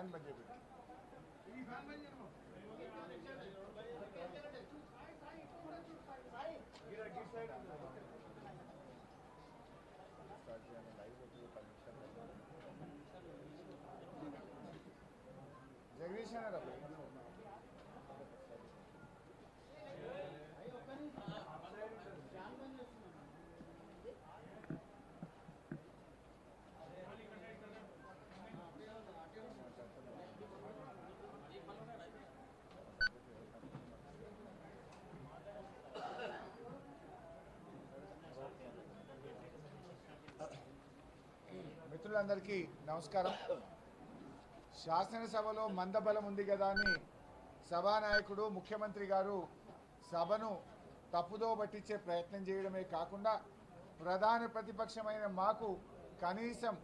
Fan బంద్ చేయండి start చేయండి live నమస్కారం. శాసనసభలో మందబలం ఉంది కదా అని సభానాయకుడు ముఖ్యమంత్రి గారు సభను తప్పుదో పట్టించే ప్రయత్నం చేయడమే కాకుండా ప్రధాన ప్రతిపక్షమైన మాకు కనీసం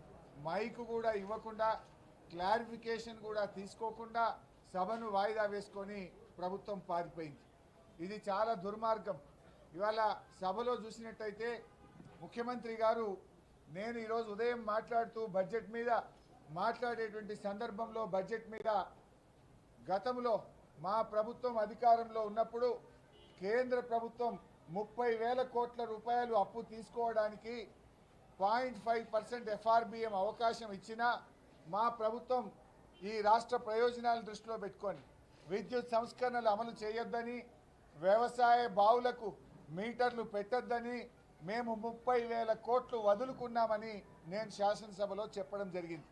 మైకు కూడా ఇవ్వకుండా క్లారిఫికేషన్ కూడా తీసుకోకుండా సభను వాయిదా వేసుకొని ప్రభుత్వం పారిపోయింది. ఇది చాలా దుర్మార్గం. ఇవాళ సభలో చూసినట్టయితే ముఖ్యమంత్రి గారు నేను ఈరోజు ఉదయం మాట్లాడుతూ బడ్జెట్ మీద మాట్లాడేటువంటి సందర్భంలో బడ్జెట్ మీద గతంలో మా ప్రభుత్వం అధికారంలో ఉన్నప్పుడు కేంద్ర ప్రభుత్వం ముప్పై వేల కోట్ల రూపాయలు అప్పు తీసుకోవడానికి పాయింట్ ఫైవ్ పర్సెంట్ ఎఫ్ఆర్బిఎం అవకాశం ఇచ్చినా మా ప్రభుత్వం ఈ రాష్ట్ర ప్రయోజనాలను దృష్టిలో పెట్టుకొని విద్యుత్ సంస్కరణలు అమలు చేయొద్దని వ్యవసాయ బావులకు మీటర్లు పెట్టొద్దని మేము ముప్పై వేల కోట్లు వదులుకున్నామని నేను శాసనసభలో చెప్పడం జరిగింది.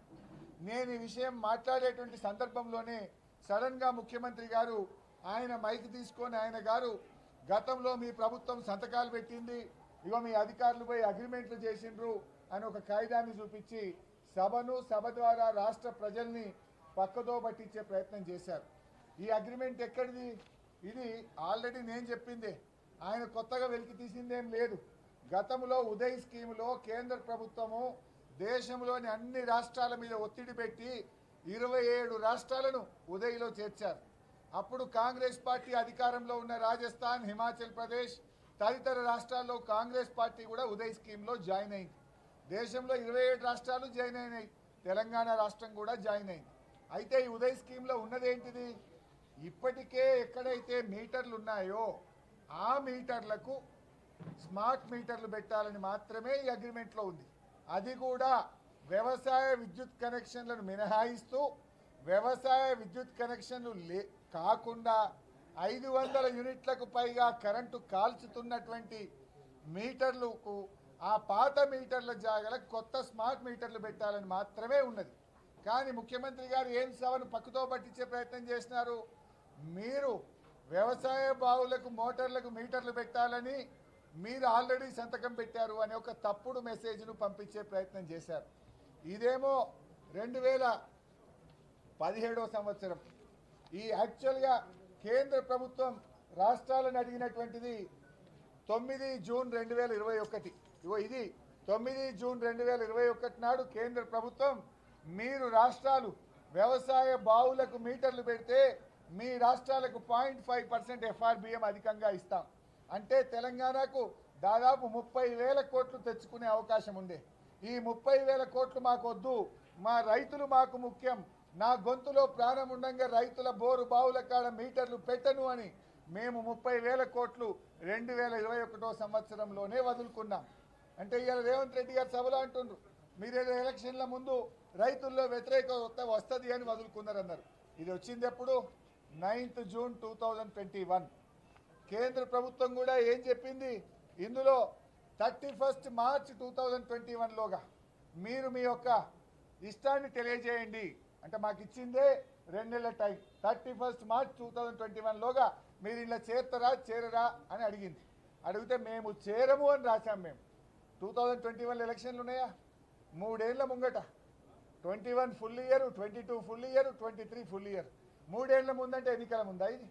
నేను ఈ విషయం మాట్లాడేటువంటి సందర్భంలోనే సడన్గా ముఖ్యమంత్రి గారు ఆయన మైక్ తీసుకొని ఆయన గారు గతంలో మీ ప్రభుత్వం సంతకాలు పెట్టింది ఇగో మీ అధికారులు పోయి అగ్రిమెంట్లు చేసిండ్రు అని ఒక కాగితాన్ని చూపించి సభను సభ ద్వారా రాష్ట్ర ప్రజల్ని పక్కదో పట్టించే ప్రయత్నం చేశారు. ఈ అగ్రిమెంట్ ఎక్కడిది? ఇది ఆల్రెడీ నేను చెప్పిందే. ఆయన కొత్తగా వెలికి తీసిందేం లేదు. గతంలో ఉదయ్ స్కీములో కేంద్ర ప్రభుత్వము దేశంలోని అన్ని రాష్ట్రాల మీద ఒత్తిడి పెట్టి ఇరవై ఏడు రాష్ట్రాలను ఉదయ్లో చేర్చారు. అప్పుడు కాంగ్రెస్ పార్టీ అధికారంలో ఉన్న రాజస్థాన్ హిమాచల్ ప్రదేశ్ తదితర రాష్ట్రాల్లో కాంగ్రెస్ పార్టీ కూడా ఉదయ్ స్కీమ్లో జాయిన్ అయింది. దేశంలో ఇరవై ఏడు రాష్ట్రాలు జాయిన్ అయినాయి. తెలంగాణ రాష్ట్రం కూడా జాయిన్ అయింది. అయితే ఈ ఉదయ్ స్కీమ్లో ఉన్నదేంటిది ఇప్పటికే ఎక్కడైతే మీటర్లు ఉన్నాయో ఆ మీటర్లకు స్మార్ట్ మీటర్లు పెట్టాలని మాత్రమే ఈ అగ్రిమెంట్లో ఉంది. అది కూడా వ్యవసాయ విద్యుత్ కనెక్షన్లను మినహాయిస్తూ వ్యవసాయ విద్యుత్ కనెక్షన్లు లే కాకుండా ఐదు వందల యూనిట్లకు పైగా కరెంటు కాల్చుతున్నటువంటి మీటర్లకు ఆ పాత మీటర్ల జాగలకు కొత్త స్మార్ట్ మీటర్లు పెట్టాలని మాత్రమే ఉన్నది. కానీ ముఖ్యమంత్రి గారు ఏం సవను పక్కుతో పట్టించే ప్రయత్నం చేసినారు? మీరు వ్యవసాయ బావులకు మోటార్లకు మీటర్లు పెట్టాలని మీరు ఆల్రెడీ సంతకం పెట్టారు అనే ఒక తప్పుడు మెసేజ్ను పంపించే ప్రయత్నం చేశారు. ఇదేమో రెండు వేల పదిహేడో సంవత్సరం. ఈ యాక్చువల్గా కేంద్ర ప్రభుత్వం రాష్ట్రాలను అడిగినటువంటిది తొమ్మిది జూన్ రెండు వేల ఇరవై ఒకటి. ఇగో ఇది తొమ్మిది జూన్ రెండు వేల ఇరవై ఒకటి నాడు కేంద్ర ప్రభుత్వం మీరు రాష్ట్రాలు వ్యవసాయ బావులకు మీటర్లు పెడితే మీ రాష్ట్రాలకు పాయింట్ ఫైవ్ పర్సెంట్ ఎఫ్ఆర్బిఎం అధికంగా ఇస్తాం. అంటే తెలంగాణకు దాదాపు ముప్పై వేల కోట్లు తెచ్చుకునే అవకాశం ఉంది. ఈ ముప్పై వేల కోట్లు మాకు వద్దు మా రైతులు మాకు ముఖ్యం. నా గొంతులో ప్రాణం ఉండంగా రైతుల బోరు బావుల కాడ మీటర్లు పెట్టను అని మేము ముప్పై వేల కోట్లు రెండు వేల ఇరవై ఒకటో సంవత్సరంలోనే వదులుకున్నాం. అంటే ఇవాళ రేవంత్ రెడ్డి గారు సభలో అంటుండ్రు మీరేదో ఎలక్షన్ల ముందు రైతుల్లో వ్యతిరేకత వస్తుంది అని వదులుకున్నారన్నారు. ఇది వచ్చింది ఎప్పుడు? Ninth June two thousand twenty one. కేంద్ర ప్రభుత్వం కూడా ఏం చెప్పింది? ఇందులో thirty first March two thousand twenty వన్లోగా మీరు మీ యొక్క ఇష్టాన్ని తెలియజేయండి. అంటే మాకు ఇచ్చిందే రెండు నెలల time. Thirty first March two thousand twenty వన్లోగా మీరు ఇలా చేరతారా చేరరా అని అడిగింది. అడిగితే మేము చేరము అని రాశాం మేము. టూ థౌజండ్ ట్వంటీ వన్ ఎలక్షన్లు ఉన్నాయా? మూడేళ్ళ ముంగట. Twenty one full year twenty two full year twenty three full year. మూడేళ్ళ ముందంటే ఎన్నికల ముందా ఇది?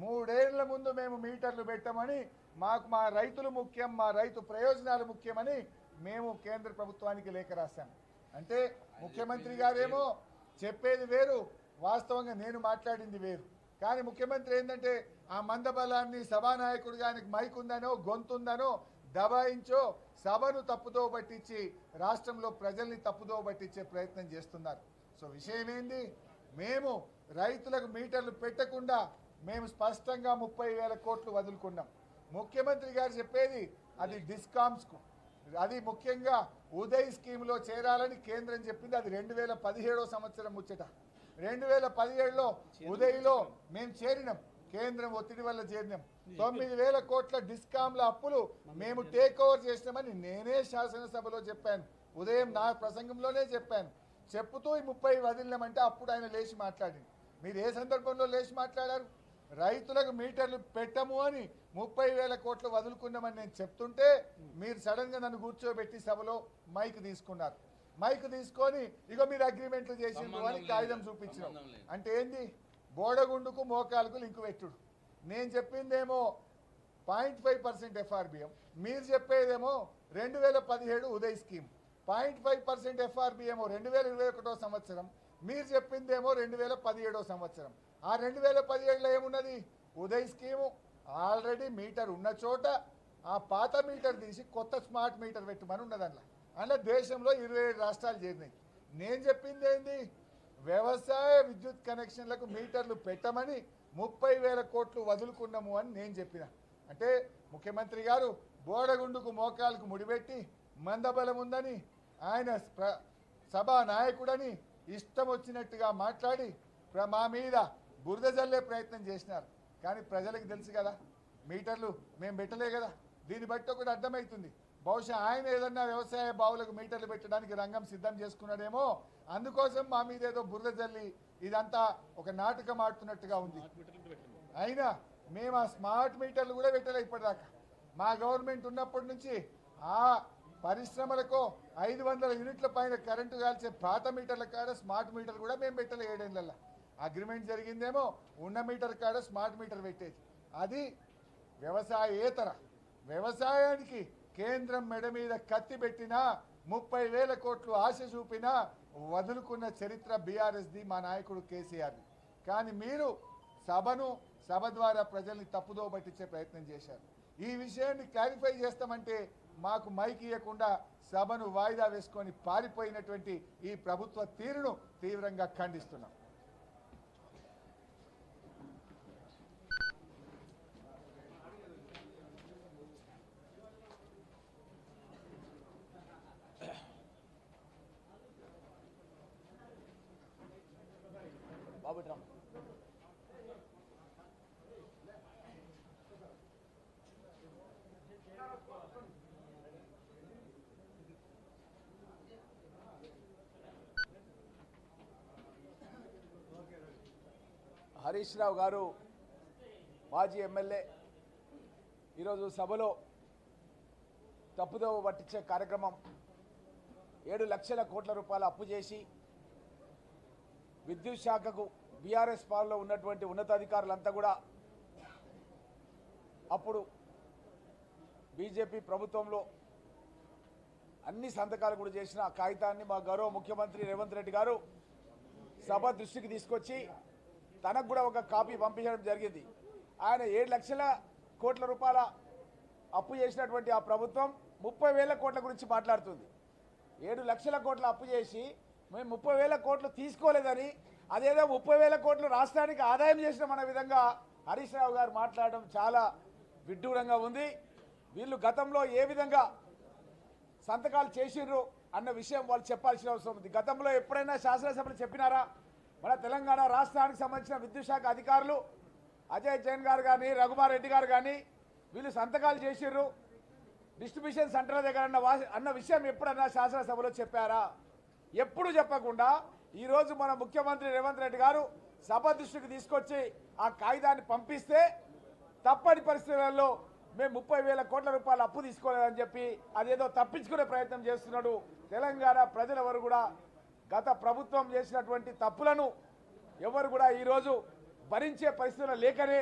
మూడేళ్ళ ముందు మేము మీటర్లు పెట్టమని మాకు మా రైతులు ముఖ్యం మా రైతు ప్రయోజనాలు ముఖ్యమని మేము కేంద్ర ప్రభుత్వానికి లేఖ రాశాం. అంటే ముఖ్యమంత్రి గారేమో చెప్పేది వేరు వాస్తవంగా నేను మాట్లాడింది వేరు. కానీ ముఖ్యమంత్రి ఏంటంటే ఆ మందబలాన్ని సభానాయకుడు గానికి మైక్ ఉందనో గొంతుందనో దబాయించో సభను తప్పుదో పట్టించి రాష్ట్రంలో ప్రజల్ని తప్పుదో పట్టించే ప్రయత్నం చేస్తున్నారు. సో విషయం ఏంది? మేము రైతులకు మీటర్లు పెట్టకుండా మేము స్పష్టంగా ముప్పై వేల కోట్లు వదులుకున్నాం. ముఖ్యమంత్రి గారు చెప్పేది అది డిస్కామ్స్కు. అది ముఖ్యంగా ఉదయ్ స్కీమ్లో చేరాలని కేంద్రం చెప్పింది. అది రెండు వేల పదిహేడో సంవత్సరం ముచ్చట. రెండు వేల పదిహేడులో ఉదయ్లో మేము చేరినాం. కేంద్రం ఒత్తిడి వల్ల చేరినాం. తొమ్మిది వేల కోట్ల డిస్కామ్ల అప్పులు మేము టేక్ ఓవర్ చేసినామని నేనే శాసనసభలో చెప్పాను. ఉదయం నా ప్రసంగంలోనే చెప్పాను. చెప్పుతూ ఈ ముప్పై వదిలినామంటే అప్పుడు ఆయన లేచి మాట్లాడింది మీరు ఏ సందర్భంలో లేచి మాట్లాడారు? రైతులకు మీటర్లు పెట్టము అని ముప్పై వేల కోట్లు వదులుకున్నామని నేను చెప్తుంటే మీరు సడన్గా నన్ను కూర్చోబెట్టి సభలో మైక్ తీసుకున్నారు. మైక్ తీసుకొని ఇగో మీరు అగ్రిమెంట్లు చేసిండ్రు అని. కాగితం చూపించినాం. అంటే ఏంది? బోడగుండుకు మోకాలకు లింకు పెట్టుడు. నేను చెప్పిందేమో పాయింట్ ఫైవ్ పర్సెంట్ ఎఫ్ఆర్బిఎం మీరు చెప్పేదేమో రెండు వేల పదిహేడు Uday scheme. Point five percent FRBM రెండు వేల ఇరవై ఒకటో సంవత్సరం. మీరు చెప్పిందేమో రెండు వేల పదిహేడో సంవత్సరం. ఆ రెండు వేల పదిహేడులో ఏమున్నది? ఉదయ్ స్కీము. ఆల్రెడీ మీటర్ ఉన్న చోట ఆ పాత మీటర్ తీసి కొత్త స్మార్ట్ మీటర్ పెట్టమని ఉన్నది అందులో అందులో దేశంలో ఇరవై ఏడు రాష్ట్రాలు చేరినాయి. నేను చెప్పింది ఏంది? వ్యవసాయ విద్యుత్ కనెక్షన్లకు మీటర్లు పెట్టమని ముప్పై వేల కోట్లు వదులుకున్నాము అని నేను చెప్పిన. అంటే ముఖ్యమంత్రి గారు బోడగుండుకు మోకాలకు ముడిపెట్టి మందబలం ఉందని ఆయన ప్ర- సభా నాయకుడని ఇష్టం వచ్చినట్టుగా మాట్లాడి మా మీద బురద జల్లే ప్రయత్నం చేసినారు. కానీ ప్రజలకు తెలుసు కదా మీటర్లు మేము పెట్టలే కదా. దీన్ని బట్టి ఒకటి అర్థమవుతుంది. బహుశా ఆయన ఏదన్నా వ్యవసాయ బావులకు మీటర్లు పెట్టడానికి రంగం సిద్ధం చేసుకున్నాడేమో అందుకోసం మా మీద ఏదో బురద జల్లి ఇదంతా ఒక నాటకం ఆడుతున్నట్టుగా ఉంది. అయినా మేము ఆ స్మార్ట్ మీటర్లు కూడా పెట్టలే ఇప్పటిదాకా. మా గవర్నమెంట్ ఉన్నప్పటి నుంచి ఆ పరిశ్రమలకు ఐదు వందల యూనిట్ల పైన కరెంటు కాల్చే పాత మీటర్ల కాడ స్మార్ట్ మీటర్లు కూడా మేము పెట్టలే ఏడేళ్ళల్లో అగ్రిమెంట్ జరిగిందేమో ఉన్న మీటర్ కాడ స్మార్ట్ మీటర్ పెట్టేది. అది వ్యవసాయేతర. వ్యవసాయానికి కేంద్రం మెడ మీద కత్తి పెట్టినా ముప్పై వేల కోట్లు ఆశ చూపినా వదులుకున్న చరిత్ర బీఆర్ఎస్ది మా నాయకుడు కేసీఆర్ది. కానీ మీరు సభను సభ ద్వారా ప్రజల్ని తప్పుదో పట్టించే ప్రయత్నం చేశారు. ఈ విషయాన్ని క్లారిఫై చేస్తామంటే మాకు మైక్ ఇవ్వకుండా సభను వాయిదా వేసుకొని పారిపోయినటువంటి ఈ ప్రభుత్వ తీరును తీవ్రంగా ఖండిస్తున్నాం. హరీష్ రావు గారు మాజీ ఎమ్మెల్యే. ఈరోజు సభలో తప్పుదోవ పట్టించే కార్యక్రమం ఏడు లక్షల కోట్ల రూపాయలు అప్పు చేసి విద్యుత్ శాఖకు బీఆర్ఎస్ పాలలో ఉన్నటువంటి ఉన్నతాధికారులంతా కూడా అప్పుడు బీజేపీ ప్రభుత్వంలో అన్ని సంతకాలు కూడా చేసిన కాగితాన్ని మా గౌరవ ముఖ్యమంత్రి రేవంత్ రెడ్డి గారు సభ దృష్టికి తీసుకొచ్చి తనకు కూడా ఒక కాపీ పంపించడం జరిగింది. ఆయన ఏడు లక్షల కోట్ల రూపాయల అప్పు చేసినటువంటి ఆ ప్రభుత్వం ముప్పై వేల కోట్ల గురించి మాట్లాడుతుంది. ఏడు లక్షల కోట్ల అప్పు చేసి మేము ముప్పై వేల కోట్లు తీసుకోలేదని అదేదో ముప్పై వేల కోట్లు రాష్ట్రానికి ఆదాయం చేసిన మన విధంగా హరీష్ రావు గారు మాట్లాడడం చాలా విడ్డూరంగా ఉంది. వీళ్ళు గతంలో ఏ విధంగా సంతకాలు చేసిండ్రు అన్న విషయం వాళ్ళు చెప్పాల్సిన అవసరం ఉంది. గతంలో ఎప్పుడైనా శాసనసభలు చెప్పినారా? మన తెలంగాణ రాష్ట్రానికి సంబంధించిన విద్యుత్ శాఖ అధికారులు అజయ్ జైన్ గారు కానీ రఘుమార్ రెడ్డి గారు కానీ వీళ్ళు సంతకాలు చేసిర్రు. డిస్ట్రిబ్యూషన్ సెంటర్ దగ్గర అన్న అన్న విషయం ఎప్పుడన్నా శాసనసభలో చెప్పారా? ఎప్పుడు చెప్పకుండా ఈరోజు మన ముఖ్యమంత్రి రేవంత్ రెడ్డి గారు సభ దృష్టికి తీసుకొచ్చి ఆ కాగితాన్ని పంపిస్తే తప్పని పరిస్థితులలో మేము ముప్పై వేల కోట్ల రూపాయలు అప్పు తీసుకోలేదని చెప్పి అదేదో తప్పించుకునే ప్రయత్నం చేస్తున్నాడు తెలంగాణ ప్రజలెవరు కూడా గత ప్రభుత్వం చేసినటువంటి తప్పులను ఎవరు కూడా ఈరోజు భరించే పరిస్థితులు లేకనే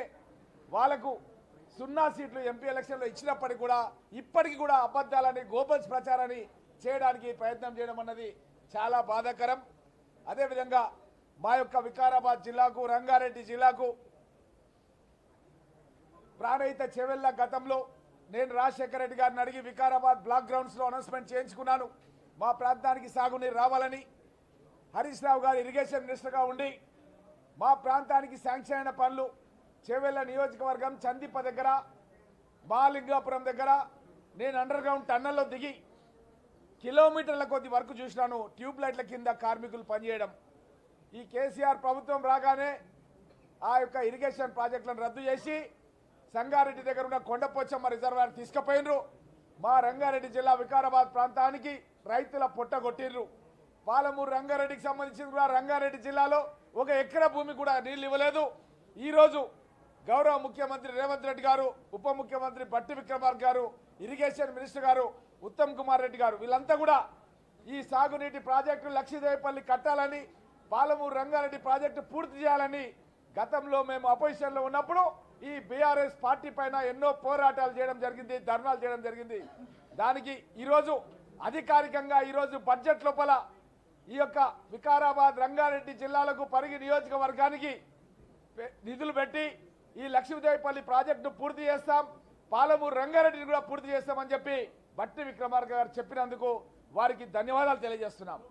వాళ్ళకు సున్నా సీట్లు ఎంపీ ఎలక్షన్లో ఇచ్చినప్పటికీ కూడా ఇప్పటికీ కూడా అబద్ధాలని గోబల్స్ ప్రచారాన్ని చేయడానికి ప్రయత్నం చేయడం అన్నది చాలా బాధాకరం. అదేవిధంగా మా యొక్క వికారాబాద్ జిల్లాకు రంగారెడ్డి జిల్లాకు ప్రాణహిత చెవెళ్ళ గతంలో నేను రాజశేఖర రెడ్డి గారిని అడిగి వికారాబాద్ బ్లాక్ గ్రౌండ్స్లో అనౌన్స్మెంట్ చేయించుకున్నాను. మా ప్రాంతానికి సాగునీరు రావాలని హరీష్ రావు గారు ఇరిగేషన్ మినిస్టర్గా ఉండి మా ప్రాంతానికి శాంక్షన్ అయిన పనులు చేవెళ్ళ నియోజకవర్గం చందిప్ప దగ్గర మహాలింగాపురం దగ్గర నేను అండర్ గ్రౌండ్ టన్నల్లో దిగి కిలోమీటర్ల కొద్ది వరకు చూసినాను ట్యూబ్ లైట్ల కింద కార్మికులు పనిచేయడం. ఈ కేసీఆర్ ప్రభుత్వం రాగానే ఆ యొక్క ఇరిగేషన్ ప్రాజెక్టులను రద్దు చేసి సంగారెడ్డి దగ్గర ఉన్న కొండపోచమ్మ రిజర్వాయర్ తీసుకుపోయినరు. మా రంగారెడ్డి జిల్లా వికారాబాద్ ప్రాంతానికి రైతుల పొట్ట కొట్టిర్రు. పాలమూరు రంగారెడ్డికి సంబంధించిన కూడా రంగారెడ్డి జిల్లాలో ఒక ఎకరా భూమి కూడా నీళ్ళు ఇవ్వలేదు. ఈరోజు గౌరవ ముఖ్యమంత్రి రేవంత్ రెడ్డి గారు ఉప ముఖ్యమంత్రి బట్టి విక్రమార్ గారు ఇరిగేషన్ మినిస్టర్ గారు ఉత్తమ్ కుమార్ రెడ్డి గారు వీళ్ళంతా కూడా ఈ సాగునీటి ప్రాజెక్టు లక్షదేవపల్లి కట్టాలని పాలమూరు రంగారెడ్డి ప్రాజెక్టు పూర్తి చేయాలని గతంలో మేము అపోజిషన్లో ఉన్నప్పుడు ఈ బీఆర్ఎస్ పార్టీ పైన ఎన్నో పోరాటాలు చేయడం జరిగింది ధర్నాలు చేయడం జరిగింది. దానికి ఈరోజు అధికారికంగా ఈరోజు బడ్జెట్ లోపల ఈ యొక్క వికారాబాద్ రంగారెడ్డి జిల్లాలకు పరిగి నియోజకవర్గానికి నిధులు పెట్టి ఈ లక్ష్మీదేవిపల్లి ప్రాజెక్టును పూర్తి చేస్తాం. పాలమూరు రంగారెడ్డిని కూడా పూర్తి చేస్తామని చెప్పి బట్టి విక్రమార్క గారు చెప్పినందుకు వారికి ధన్యవాదాలు తెలియజేస్తున్నాం.